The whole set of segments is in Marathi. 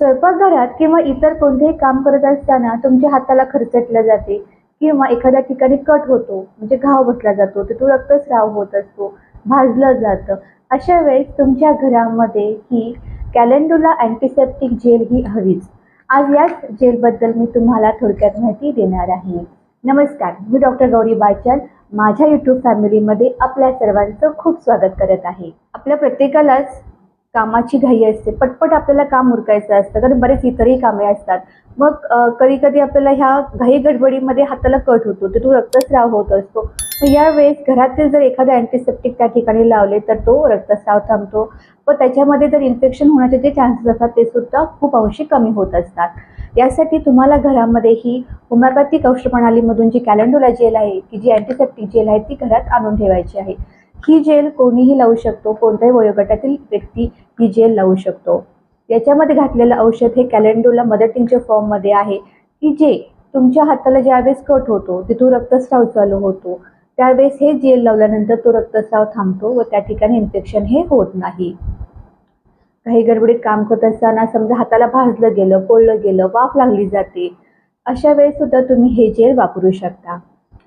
स्वयंपाकघरात किंवा इतर कोणतेही काम करत असताना तुमच्या हाताला खरचटलं जाते किंवा एखाद्या ठिकाणी कट होतो म्हणजे घाव बसला जातो तिथून रक्तस्राव होत असतो भाजलं जातं. अशा वेळेस तुमच्या घरामध्ये ही कॅलेंडुला अँटीसेप्टिक जेल ही हवीच. आज याच जेलबद्दल मी तुम्हाला थोडक्यात माहिती देणार आहे. नमस्कार मी डॉक्टर गौरी बाचन. माझ्या यूट्यूब फॅमिलीमध्ये आपल्या सर्वांचं खूप स्वागत करत आहे. आपल्या प्रत्येकालाच कामाची घाई असते पटपट आपल्याला काम उरकायचं असतं कारण बरेच इतरही कामे असतात. मग कधी कधी आपल्याला ह्या घाई गडबडीमध्ये हाताला कट होतो तिथून रक्तस्राव होत असतो. मग यावेळेस घरातील जर एखादा अँटीसेप्टिक त्या ठिकाणी लावले तर तो रक्तस्राव थांबतो. व त्याच्यामध्ये जर इन्फेक्शन होण्याचे जे चान्सेस असतात ते सुद्धा खूप अंशी कमी होत असतात. यासाठी तुम्हाला घरामध्ये ही होमिओपॅथिक औषध प्रणालीमधून जी कॅलेंडोला जेल आहे की जी अँटीसेप्टिक जेल आहे ती घरात आणून ठेवायची आहे. ही जेल कोणीही लावू शकतो. कोणत्याही वयोगटातील व्यक्ती ही जेल लावू शकतो. याच्यामध्ये घातलेलं औषध हे कॅलेंडोला मदतींच्या फॉर्ममध्ये आहे. की जे तुमच्या हाताला ज्यावेळेस कट होतो तिथून रक्तस्राव चालू होतो त्यावेळेस हे जेल लावल्यानंतर तो रक्तस्राव थांबतो व त्या ठिकाणी इन्फेक्शन हे होत नाही. काही गडबडीत काम करत असताना समजा हाताला भाजलं गेलं पोळलं गेलं वाफ लागली जाते अशा वेळेस सुद्धा तुम्ही हे जेल वापरू शकता.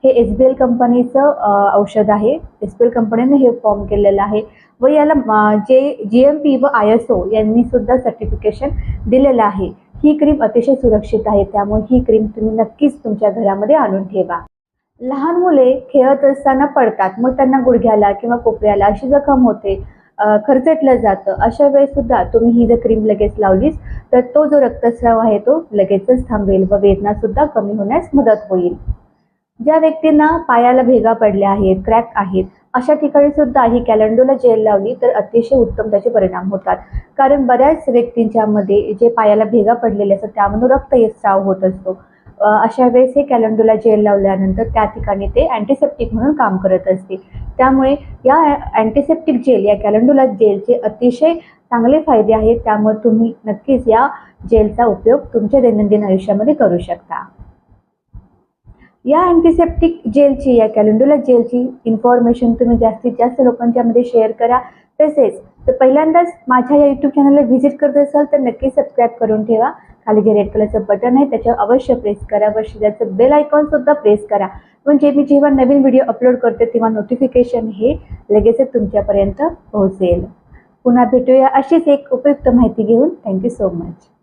हे एस बी एल कंपनीचं औषध आहे. एस बी एल कंपनीने हे फॉर्म केलेलं आहे. व याला जे जी एम पी व आय एस ओ यांनी सुद्धा सर्टिफिकेशन दिलेलं आहे. ही क्रीम अतिशय सुरक्षित आहे. त्यामुळे ही क्रीम तुम्ही नक्कीच तुमच्या घरामध्ये आणून ठेवा. लहान मुले खेळत असताना पडतात. मग त्यांना गुडघ्याला किंवा कोपऱ्याला अशी जखम होते. खर्चटलं खरचटलं जातं. अशा वेळेस सुद्धा तुम्ही ही जर क्रीम लगेच लावलीस तर तो जो रक्तस्राव आहे तो लगेचच थांबेल व वेदना सुद्धा कमी होण्यास मदत होईल. ज्या व्यक्तींना पायाला भेगा पडल्या आहेत क्रॅक आहेत अशा ठिकाणी सुद्धा ही कॅलेंडोला जेल लावली तर अतिशय उत्तम त्याचे परिणाम होतात. कारण बऱ्याच व्यक्तींच्यामध्ये जे पायाला भेगा पडलेले असतात त्यामधून रक्त स्राव होत असतो. अशा वेळेस हे कॅलेंडोला जेल लावल्यानंतर त्या ठिकाणी ते अँटीसेप्टिक म्हणून काम करत असते. त्यामुळे या अँटीसेप्टिक जेल या कॅलेंडोला जेलचे अतिशय चांगले फायदे आहेत. त्यामुळे तुम्ही नक्कीच या जेलचा उपयोग तुमच्या दैनंदिन आयुष्यामध्ये करू शकता. या अँटीसेप्टिक जेलची या कॅलेंडुला जेलची इन्फॉर्मेशन तुम्ही जास्तीत जास्त लोकांच्यामध्ये शेअर करा. तसेच तर पहिल्यांदाच माझ्या या यूट्यूब चॅनलला व्हिजिट करत असाल तर नक्की सबस्क्राईब करून ठेवा. खाली जे रेड कलरचं बटन आहे त्याच्यावर अवश्य प्रेस करा. व शेजारचं बेल आयकॉनसुद्धा प्रेस करा. म्हणजे मी जेव्हा नवीन व्हिडिओ अपलोड करते तेव्हा नोटिफिकेशन हे लगेचच तुमच्यापर्यंत पोहोचेल. पुन्हा भेटूया अशीच एक उपयुक्त माहिती घेऊन. Thank you so much